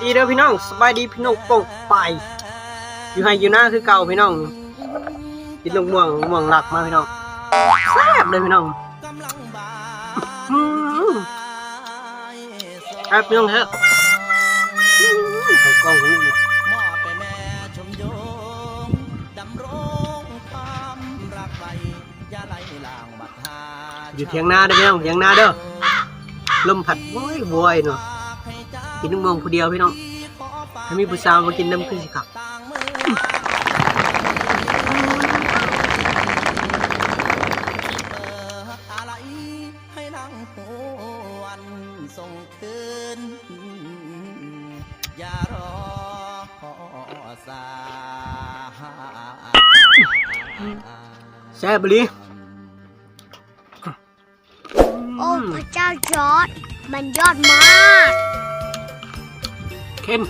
ดีเด้อพี่น้องสบายดีพี่น้องโป่งไป อยู่ให้อยู่หน้าคือเก่าพี่น้องกินลูกม่วงลูกม่วงหลักมาพี่น้องแซ่บเลยพี่น้องอืมแซ่บพี่น้องเถอะอืมเขากล้องคนนี้มอบไปแม่ชมโยมดำรงความรักไว้อย่าไหลลางบัดหาอยู่เทียงนาเด้อพี่น้องเทียงนาเด้อลมผัดโว้ยโวยเนาะ กินลูกม่วงผู้เดียวพี่น้องถ้ามีผู้สาวมากินน้ำขึ้นสิครับต่างมือเปิดอะไรให้นั่งหวนส่งคืนอย่ารอสายแซ่บลยโอ้พระเจ้าจอร์ดมันยอดมาก เข้ม